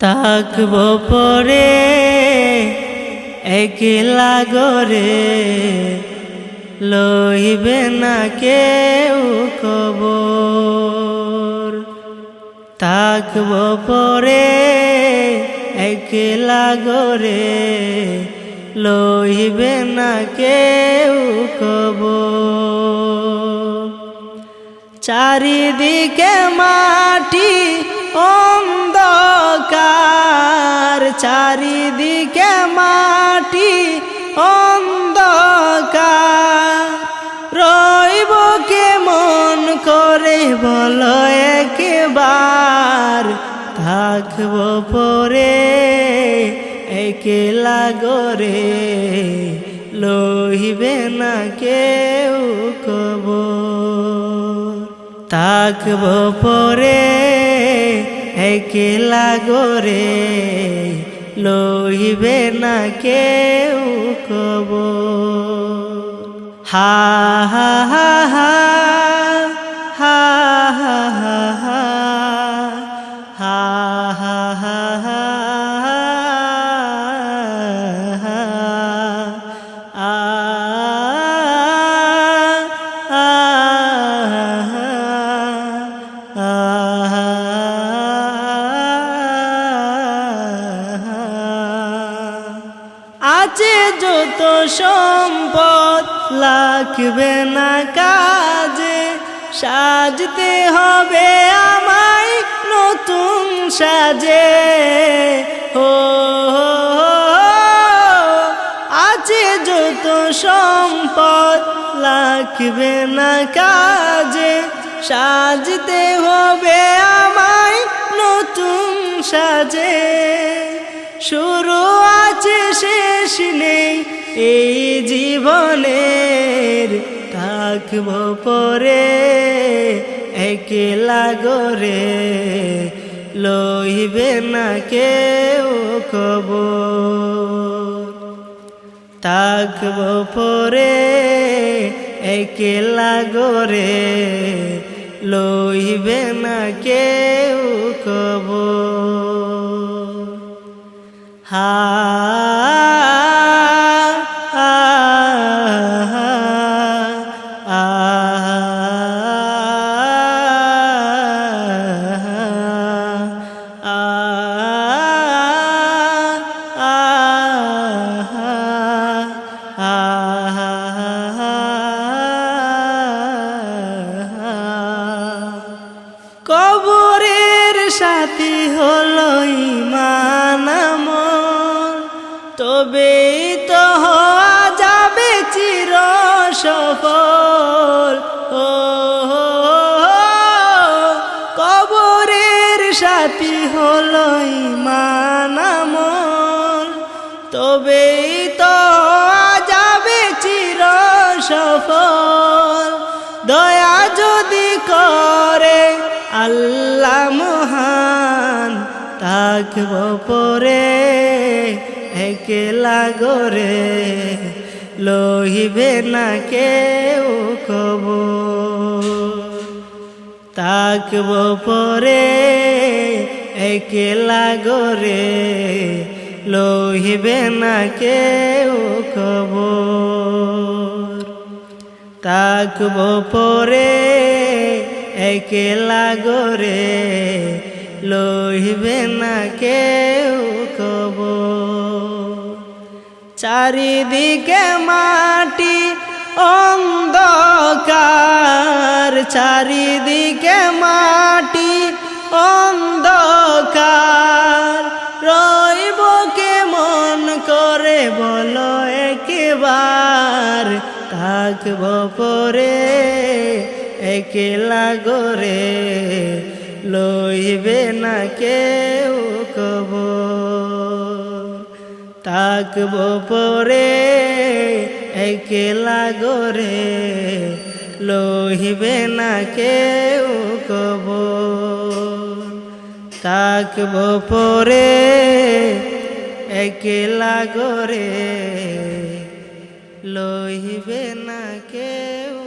থাকব পরে, একলা গরে লইবে না কেউ কবর। থাকব পরে, একলা গরে লইবে না কেউ কবর। চারিদিকে মাটি চারিদিকে মাটি অন্ধকার। রইব কে মন করে বল একবার। থাকব পরে একলা গরে লইবে না কেউ কব থাকব পরে একলা গরে লইবে না কেউ কব হা হা হা আছে যত সম্পদ, লাগবে না কাজে। সাজতে হবে আমায় নতুন সাজে। ও আছে যত সম্পদ, লাগবে না কাজে। সাজতে হবে আমায় নতুন সাজে। শুরু শেষ নেই। এই জীবনের থাকব পরে একলা গরে লইবে না কেউ কব থাকব পরে একলা গরে লইবে না কেউ কব হা কবরের সাথী হলো ইমান তবে তো হওয়া যাবে চির সফল। ও কবরের সাথী হলো ইমান তবে তো হওয়া যাবে চির সফল। দয়া যদি করে আল্লাহ মহান থাকব পরে একলা গরে লইবে না কেউ কব থাকব পরে একলা গরে লইবে না কেউ কবর। থাকব পরে একলা গরে লইবে না কেউ কব চারিদিকে মাটি অন্ধকার, চারিদিকে মাটি অন্ধকার। রইব কে মন করে বলো একবার, থাকব পরে একলা গরে লইবে না কেউ কব থাকব পরে একলা গরে লইবে না কেউ কব থাকব পরে একলা গরে লইবে না কেউ